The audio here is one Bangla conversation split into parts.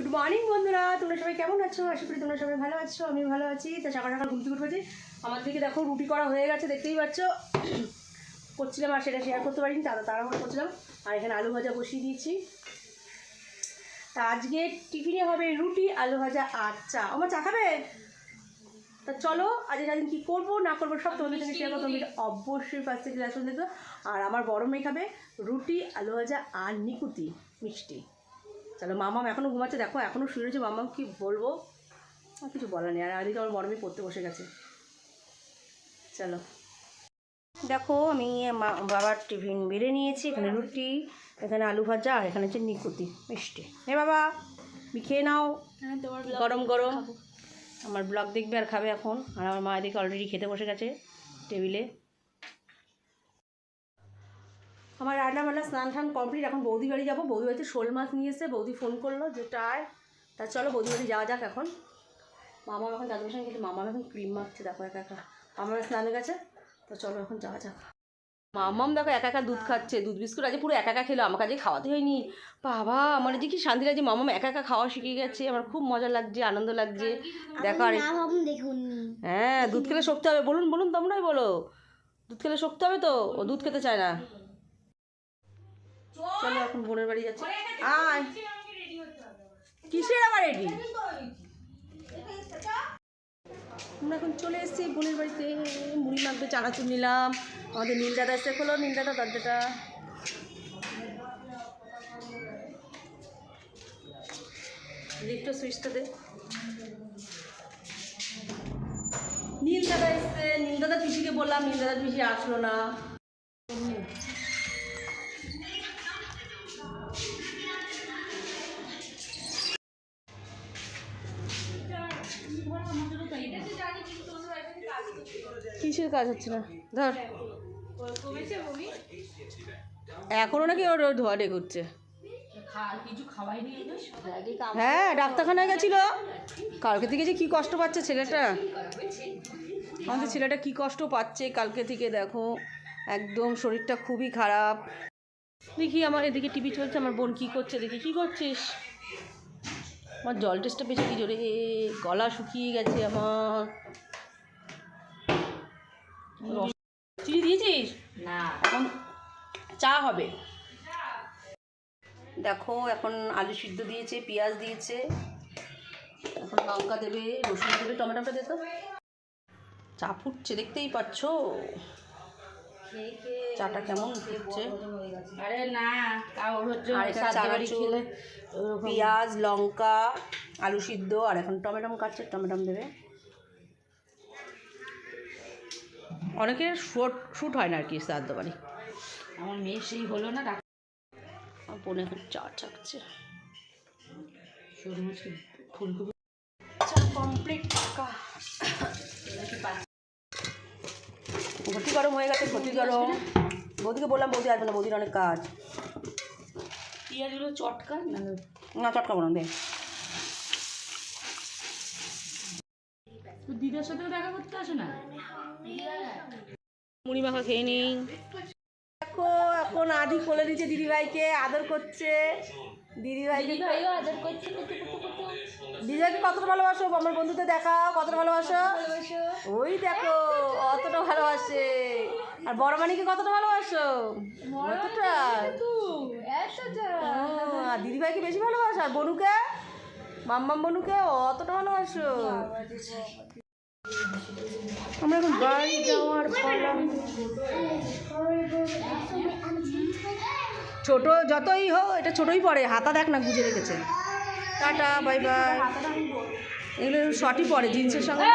গুড মর্নিং বন্ধুরা। তোমরা সবাই কেমন আছো? আশা করি তোমরা সবাই ভালো আছো আমি ভালো আছি। তো সকাল সকাল ঘুম থেকে উঠেছি। আমার দিকে দেখো, রুটি করা হয়ে গেছে, দেখতেই পাচ্ছ। করছিলাম আর সেটা শেয়ার করতে পারিনি, তারা তাড়াহুড়ো করছিলাম। আর এখানে আলু ভাজা বসিয়ে দিয়েছি। তা আজকে টিফিনে হবে রুটি, আলু ভাজা আর চা। আমার চা খাবে? তা চলো আজকে সারাদিন কী করব, না করব, সব তোমাদের সঙ্গে শেয়ার করব। তুমি অবশ্যই ফার্স্ট থেকে আর আমার বড় মেয়ে খাবে রুটি, আলু ভাজা আর নিকুতি, মিষ্টি। চলো মামাম এখনও ঘুমাচ্ছে দেখো এখনও শুয়ে রয়েছে মামাম কি বলব? আর কিছু বলার নেই আর আদিকে আমার বড় মেয়ে পড়তে বসে গেছে। চলো। দেখো আমি মা বাবার টিফিন বেড়ে নিয়েছি এখানে রুটি এখানে আলু ভাজা আর এখানে হচ্ছে নিকুতি মিষ্টি। হে বাবা তুমি খেয়ে নাও। গরম গরম। আমার ব্লগ দেখবে আর খাবে এখন। আর আমার মা এদিকে অলরেডি খেতে বসে গেছে টেবিলে। আমার রান্না বান্না স্নান টান কমপ্লিট এখন বৌদি বাড়ি যাব। বৌদি বাড়িতে শোল মাছ নিয়ে এসে বৌদি ফোন করল যে আয় তা চলো বৌদি বাড়ি যাওয়া যাক এখন। মামা এখন দাদুর সঙ্গে কিন্তু মামা এখন ক্রিম মাখছে দেখো একা একা। আমার স্নানে গেছে তো চলো এখন যাওয়া যাক। মামাম দেখো একা একা দুধ খাচ্ছে দুধ বিস্কুট আজকে পুরো একা একা খেলো। আমাকে আজকে খাওয়াতে হয়নি। বাবা আমার যে কি শান্তি লাগছে। মামাম একা একা খাওয়া শিখে গেছে। আমার খুব মজা লাগছে আনন্দ লাগছে। দেখো আর হ্যাঁ দুধ খেলে শক্তি হবে। বলুন বলুন তোমরাই বলো। দুধ খেলে শক্তি হবে তো? ও দুধ খেতে চায় না। চলো এখন বোনের বাড়ি যাচ্ছি। আয়। কিসের আবার রেডি আমরা এখন চলে এসেছি বোনের বাড়িতে। মুড়ি মাখবে চানাচুর নিলাম। আমাদের নীল দাদা এসে খোলো নীল দাদা। দরজাটা লিফ্টের সুইচটা দে। নীল দাদা এসছে। নীল দাদা পিসিকে বললাম নীল দাদা পিসি আসলো না। কিসের কাজ হচ্ছে না? ধর। এখনও নাকি ওর ধোয়াটে করছে হ্যাঁ ডাক্তারখানায় গেছিল। কালকে থেকে যে কি কষ্ট পাচ্ছে ছেলেটা? আমাদের ছেলেটা কি কষ্ট পাচ্ছে কালকে থেকে দেখো। একদম শরীরটা খুবই খারাপ। দেখি আমার এদিকে টিভি চলছে, আমার বোন কি করছে, দেখি কি করছিস? আমার জল টেস্টটা পেয়েছে কি জোরে? গলা শুকিয়ে গেছে আমার। চিনি দিয়েছিস? না। এখন চা হবে। দেখো এখন আলু সিদ্ধ দিয়েছে পেঁয়াজ দিয়েছে। এখন লঙ্কা দেবে রসুন দেবে টমেটোটা দে তো। চা ফুটছে দেখতেই পাচ্ছ। চাটা কেমন ফুটছে? আরে না পেঁয়াজ লঙ্কা আলু সিদ্ধ আর এখন টমেটম কাটছে টমেটম দেবে। অনেকের শুট শ্যুট হয় না আর কি শ্রাদ্ধ বাড়ি। আমার মেয়ে সেই হলো না ডাক্তার আমার বোনে এখন চা চাকছে ফুলকপি চা কমপ্লিট ঘটি গরম হয়ে গেছে ঘটি গরম। বৌদিকে বললাম বৌদি আসবে না বৌদির অনেক কাজ। পেঁয়াজগুলো চটকা? না না। চটকা বললাম দে। দিদার সাথেও দেখা করতে আসো না? মুড়ি মাখা খেয়ে নিই। দেখো এখন আদি কোলে নিচে দিদিভাইকে আদর করছে। দিদিভাইকে আদর করছে দিদিভাইকে কতটা ভালোবাসো? আমার বন্ধুতে দেখাও কতটা ভালোবাসো? ওই দেখো অতটা ভালোবাসে। আর বড় মানিকে কতটা ভালোবাসো? কতটা? আর দিদিভাইকে বেশি ভালোবাসো? আর বনুকে? মাম্মাম বনুকে? অতটা ভালোবাসো। আমরা এখন বাড়ি যাওয়ার পালা। ছোট যতই হোক এটা ছোটই পড়ে হাতা দেখ না গুজে রেখেছে। Tata bye bye. এগুলো শর্টই পড়ে জিন্সের সঙ্গে।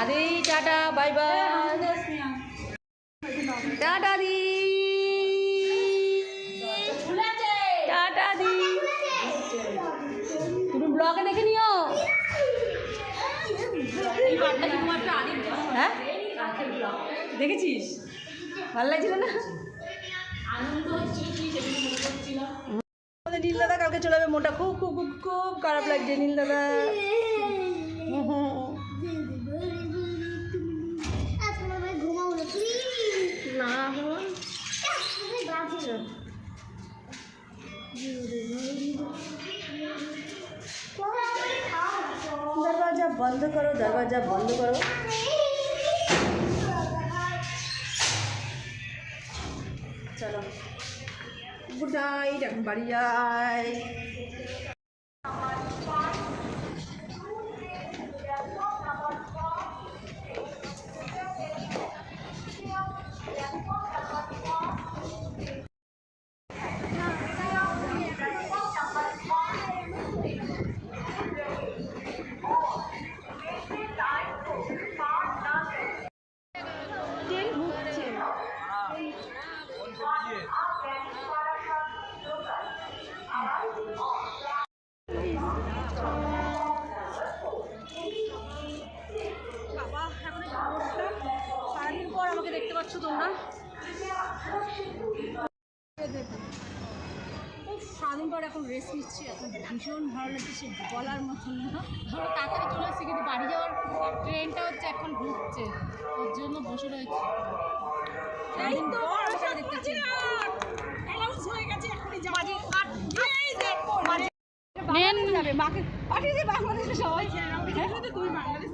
আরে টাটা বাই বাই। টাটা দি দেখেছিস? ভালো লাগছিল না? নীল দাদা কালকে চলে যাবে মোটা খুব খুব খুব খুব খারাপ লাগছে নীল দাদা দরজা বন্ধ করো দরজা বন্ধ করো। চলো। গুড নাইট এখন বাড়ি যাই। রেস্ট নিচ্ছি এখন ভীষণ ভালো লাগছে বলার মতন না। ধরো তাড়াতাড়ি চলে এসেছে কিন্তু বাড়ি যাওয়ার ট্রেনটা হচ্ছে এখন ঢুকছে ওর জন্য বসে রয়েছে। মাকে পাঠিয়ে দিয়ে বাংলাদেশে সবাই তুই বাংলাদেশ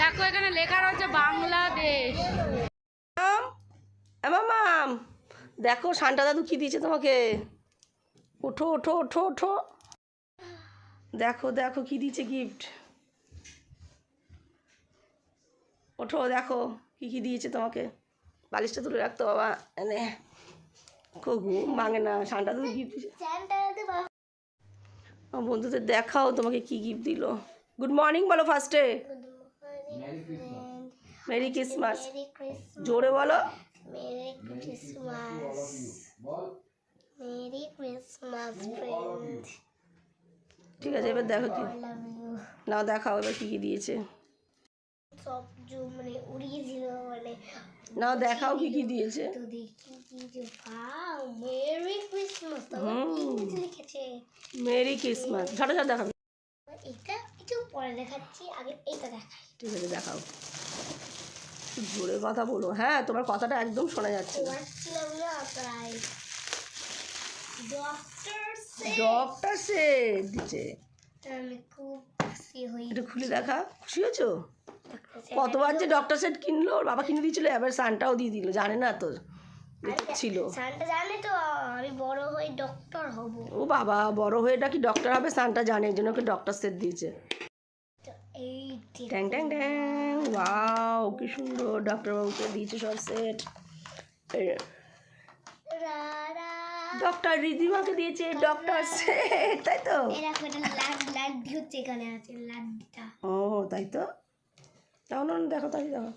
দেখো, এখানে লেখা রয়েছে বাংলাদেশ। মাম দেখো, শান্তা দাদু কি দিয়েছে তোমাকে? ওঠো ওঠো ওঠো ওঠো। দেখো দেখো, কি দিয়েছে গিফট ওঠো দেখো কি কি দিয়েছে তোমাকে। বালিশটা তুলে রাখতো বাবা এনে। খুব ঘুম ভাঙে না শান্তা দাদু গিফট আমার বন্ধুদের দেখাও তোমাকে কি গিফট দিল। গুড মর্নিং বলো ফার্স্টে মেরি ক্রিসমাস জোরে বলো। ঠিক আছে এবার দেখো কি. নাও দেখাও এবার কি কি দিয়েছে। সব মানে উড়িয়ে দিল মানে নাও দেখাও কি কি দিয়েছে। তো দেখি কি যে পাও মেরি ক্রিসমাস তোমার হুম। লিখেছে? মেরি ক্রিসমাস ঝাড়া ঝাড় দেখাবে এটা একটু পরে দেখাচ্ছি আগে এইটা দেখাই। ঠিক আছে দেখাও। জোরে কথা বলো। হ্যাঁ তোমার কথাটা একদম শোনা যাচ্ছে। না ডক্টর ডক্টর সে দিচ্ছে। আমি খুব খুশি হই। খুলে দেখা। খুশি হয়েছো? কতবার যে ডক্টর সেট কিনলো ওর বাবা কিনে দিয়েছিল এবার সানটাও দিয়ে দিল জানে না তো ছিল। সানটা জানে তো আমি বড় হয়ে ডক্টর হব। ও বাবা বড় হয়ে কি ডক্টর হবে? সানটা জানে এই জন্য ওকে ডক্টর সেট দিয়েছে। ট্যাং ট্যাং ট্যাং ওয়াও কি সুন্দর ডক্টর বাবুকে দিয়েছে সব সেট ডক্টর রিদিমাকে দিয়েছে ডক্টর সেট তাই তো? ও তাই তো? না দেখো তাই দেখো।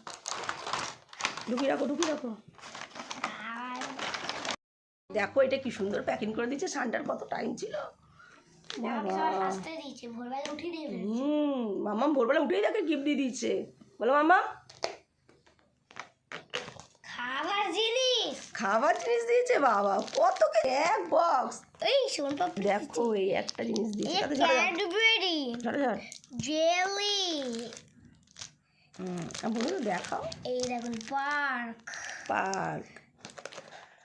ঢুকি রাখো ঢুকি রাখো। দেখো এটা কি সুন্দর প্যাকিং করে দিয়েছে সানটার কত টাইম ছিল। আমি বাবা। সবার ফার্স্টে দিয়েছে ভোরবেলা উঠিয়ে দেবে হুম মামা ভোরবেলা উঠেই তাকে গিফট দিয়ে দিচ্ছে বলো মামা খাবার জিনিস। খাবার জিনিস দিয়েছে বাবা কত এক বক্স এই শোন দেখো এই একটা জিনিস দিয়েছে জেলি। আর বলো দেখাও এই দেখুন পার্ক পার্ক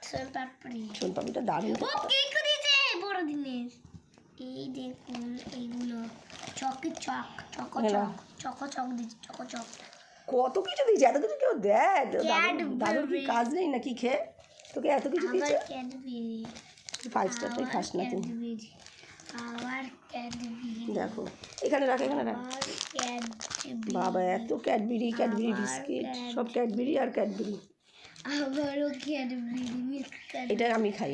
শোন পাপড়ি সোনপাপিটা দারুণ ও কেক দিয়েছে বড় দিনের এই দেখুন এইগুলো চকের চক চকো চক চকো চক দিচ্ছে চকো চক কত কিছু দিয়েছে? এত কিছু কেউ দেয়? দাদুর কি কাজ নেই নাকি খেয়ে? তোকে এত কিছু দিয়েছে? ফাইভ স্টারটাই খাস না তুই। ক্যাডবেরি দেখো এখানে রাখ এখানে রাখ। বাবা এত ক্যাডবেরি ক্যাডবেরি বিস্কিট সব ক্যাডবেরি আর ক্যাডবেরি। আবারও ক্যাডবেরি এটা আমি খাই।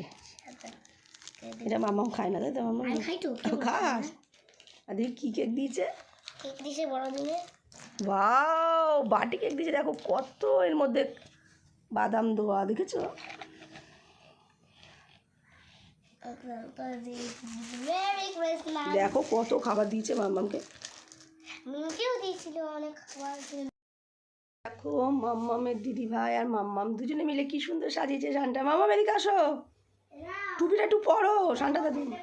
এটা মামাম খায় না তাই তো আমি খাই তো খাস। আর দেখি কী কেক দিয়েছে? কেক দিয়েছে বড় বাও বাটি কেক দিয়েছে। দেখো কত এর মধ্যে বাদাম দেওয়া দেখেছ? দেখো কত খাবার দিয়েছে মামামকে মিমকেও দিয়েছিল অনেক খাবার দেখো মাম্মামের দিদি ভাই আর মাম্মাম দুজনে মিলে কি সুন্দর সাজিয়েছে শানটা মাম্মাম এদিকে আসো টুপিটা একটু পরো শানটা দাদু না